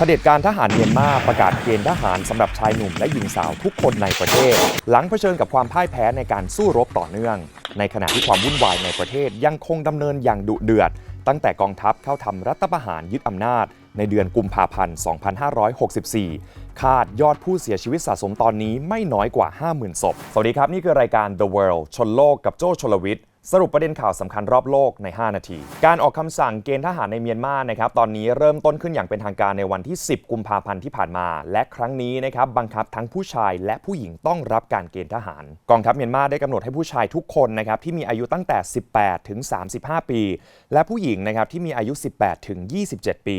เผด็จการทหารเมียนมาประกาศเกณฑ์ทหารสำหรับชายหนุ่มและหญิงสาวทุกคนในประเทศ หลังเผชิญกับความพ่ายแพ้ในการสู้รบต่อเนื่อง ในขณะที่ความวุ่นวายในประเทศยังคงดำเนินอย่างดุเดือด ตั้งแต่กองทัพเข้าทำรัฐประหารยึดอำนาจ ในเดือนกุมภาพันธ์ 2564 คาดยอดผู้เสียชีวิตสะสมตอนนี้ไม่น้อยกว่า 50,000 ศพ สวัสดีครับ นี่คือรายการ The World ชนโลกกับโจ้ชลวิทย์ สรุปประเด็นข่าวสำคัญรอบโลกใน 5 นาที การออกคำสั่งเกณฑ์ทหารในเมียนมานะครับตอนนี้เริ่มต้นขึ้นอย่างเป็นทางการในวันที่ 10 กุมภาพันธ์ที่ผ่านมา และครั้งนี้นะครับบังคับทั้งผู้ชายและผู้หญิงต้องรับการเกณฑ์ทหาร กองทัพเมียนมาได้กำหนดให้ผู้ชายทุกคนนะครับที่มีอายุตั้งแต่ 18 ถึง 35 ปี และผู้หญิงนะครับที่มีอายุ 18 ถึง 27 ปี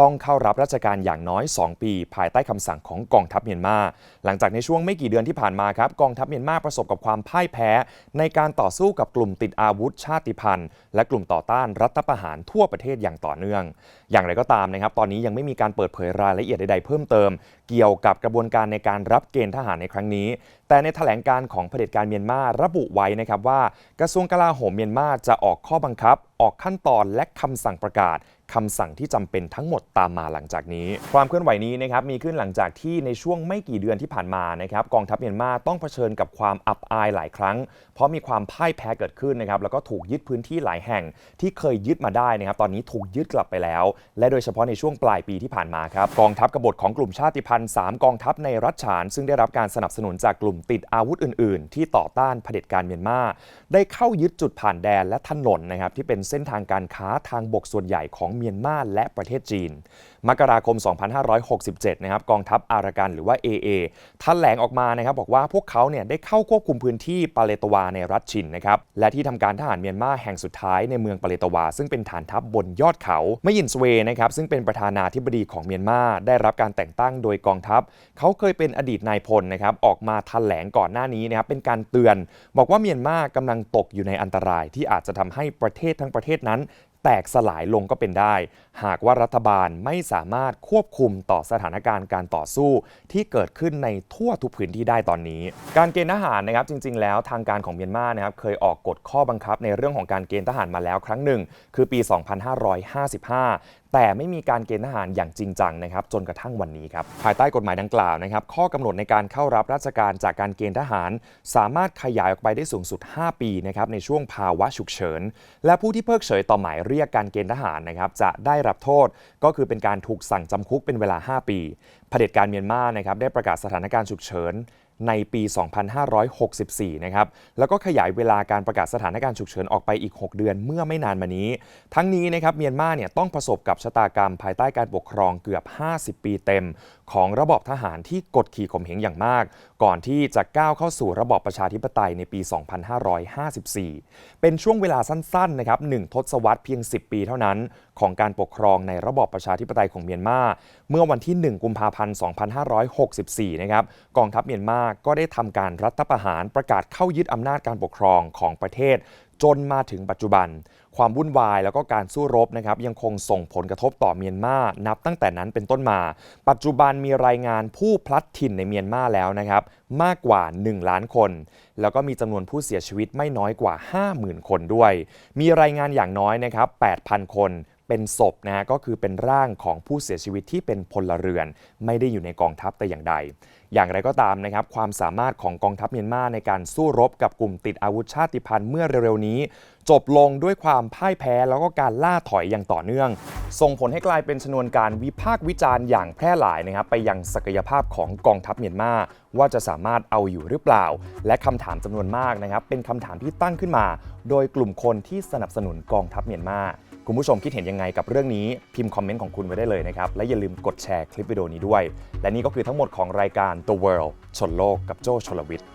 ต้องเข้ารับราชการอย่างน้อย 2 ปี ภายใต้คำสั่งของกองทัพเมียนมาหลังจากในช่วงไม่กี่เดือนที่ผ่านมาครับกองทัพเมียนมาประสบกับความพ่ายแพ้ ในการต่อสู้กับกลุ่มติดอาวุธชาติพันธุ์ และกลุ่มต่อต้านรัฐประหารทั่วประเทศอย่างต่อเนื่อง อย่างไรก็ตามนะครับตอนนี้ยังไม่มีการเปิดเผยรายละเอียดใดๆเพิ่มเติม เกี่ยวกับกระบวนการในการรับเกณฑ์ทหารในครั้งนี้ แต่ในแถลงการของเผด็จการเมียนมาระบุไว้นะครับว่ากระทรวงกลาโหมเมียนมาจะออกข้อบังคับ ออกขั้นตอนและคำสั่งประกาศ คำสั่งที่จำเป็นทั้งหมดตามมาหลังจากนี้ ความเคลื่อนไหวนี้นะครับมีขึ้นหลังจากที่ในช่วงไม่กี่เดือนที่ผ่านมานะครับกองทัพเมียนมาต้องเผชิญกับความอับอายหลายครั้ง เพราะมีความพ่ายแพ้เกิดขึ้นนะครับแล้วก็ถูกยึดพื้นที่หลายแห่งที่เคยยึดมาได้นะครับตอนนี้ถูกยึดกลับไปแล้ว และโดยเฉพาะในช่วงปลายปีที่ผ่านมาครับกองทัพกบฏของกลุ่มชาติพันธุ์3กองทัพในรัฐฉาน ซึ่งได้รับการสนับสนุนจากกลุ่มติดอาวุธอื่น ๆ ที่ต่อต้านเผด็จการเมียนมาได้เข้ายึดจุดผ่านแดนและถนนนะครับที่เป็นเส้นทางการค้าทางบกส่วนใหญ่ของเมียนมาและประเทศจีน มกราคม 2567 นะครับกองทัพอารากันหรือว่า AA แถลงออกมานะครับบอกว่าพวกเขาเนี่ยได้เข้าควบคุมพื้นที่ปาเลตวาในรัฐชินนะครับและที่ทำการทหารเมียนมาแห่งสุดท้ายในเมืองปาเลตวา ซึ่งเป็นฐานทัพบนยอดเขาไม่ยินสเวย์นะครับซึ่งเป็นประธานาธิบดีของเมียนมาได้รับการแต่งตั้งโดยกองทัพ เขาเคยเป็นอดีตนายพลนะครับออกมาแถลงก่อนหน้านี้นะครับเป็นการเตือน บอกว่าเมียนมากำลังตกอยู่ในอันตรายที่อาจจะทำให้ประเทศทั้งประเทศนั้น แตกสลายลงก็เป็นได้ หากว่ารัฐบาลไม่สามารถควบคุมต่อสถานการณ์การต่อสู้ที่เกิดขึ้นในทั่วทุกพื้นที่ได้ตอนนี้ การเกณฑ์ทหารนะครับจริง ๆ แล้วทางการของเมียนมานะครับเคยออกกฎข้อบังคับในเรื่องของการเกณฑ์ทหารมาแล้วครั้งหนึ่ง คือปี 2555 แต่ไม่มีการเกณฑ์ทหารอย่างจริงจังนะครับจนกระทั่งวันนี้ครับภายใต้กฎหมายดังกล่าวนะครับข้อกำหนดในการเข้ารับราชการจากการเกณฑ์ทหาร สามารถขยายออกไปได้สูงสุด 5 ปีนะครับในช่วงภาวะฉุกเฉิน และผู้ที่เพิกเฉยต่อหมายเรียกการเกณฑ์ทหารนะครับจะได้รับโทษก็คือเป็นการถูกสั่งจำคุกเป็นเวลา 5 ปีเผด็จการเมียนมานะครับได้ประกาศสถานการณ์ฉุกเฉิน ในปี 2564 นะครับ แล้วก็ขยายเวลาการประกาศสถานการณ์ฉุกเฉินออกไปอีก 6 เดือนเมื่อไม่นานมานี้ ทั้งนี้นะครับเมียนมาเนี่ยต้องประสบกับชะตากรรมภายใต้การปกครองเกือบ 50 ปีเต็ม ของระบอบทหารที่กดขี่ข่มเหงอย่างมาก ก่อนที่จะก้าวเข้าสู่ระบอบประชาธิปไตยในปี 2554 เป็นช่วงเวลาสั้นๆนะครับหนึ่งทศวรรษเพียง 10 ปีเท่านั้น ของการปกครองในระบอบประชาธิปไตยของเมียนมา เมื่อวันที่ 1 กุมภาพันธ์ 2564 นะครับกองทัพเมียนมาก็ได้ทำการรัฐประหารประกาศเข้ายึดอำนาจการปกครองของประเทศ จนมาถึงปัจจุบัน ความวุ่นวายแล้วก็การสู้รบนะครับยังคงส่งผลกระทบต่อเมียนมานับตั้งแต่นั้นเป็นต้นมา ปัจจุบันมีรายงานผู้พลัดถิ่นในเมียนมาแล้วนะครับมากกว่า 1 ล้านคน แล้วก็มีจำนวนผู้เสียชีวิตไม่น้อยกว่า 50,000 คนด้วย มีรายงานอย่างน้อยนะครับ8,000 คน เป็นศพนะฮะก็คือเป็นร่างของผู้เสียชีวิตที่เป็นพลเรือน ไม่ได้อยู่ในกองทัพแต่อย่างใด อย่างไรก็ตามนะครับความสามารถของกองทัพเมียนมาในการสู้รบกับกลุ่มติดอาวุธชาติพันธุ์เมื่อเร็วๆนี้ จบลงด้วยความพ่ายแพ้แล้วก็การล่าถอยอย่างต่อเนื่อง ส่งผลให้กลายเป็นชนวนการวิพากษ์วิจารณ์อย่างแพร่หลายนะครับไปยังศักยภาพของกองทัพเมียนมาว่าจะสามารถเอาอยู่หรือเปล่า และคำถามจำนวนมากนะครับเป็นคำถามที่ตั้งขึ้นมา โดยกลุ่มคนที่สนับสนุนกองทัพเมียนมา คุณผู้ชมคิดเห็นยังไงกับเรื่องนี้พิมพ์คอมเมนต์ของคุณไว้ได้เลยนะครับ และอย่าลืมกดแชร์คลิปวิดีโอนี้ด้วย และนี่ก็คือทั้งหมดของรายการ The World ชนโลกกับโจชลวิทย์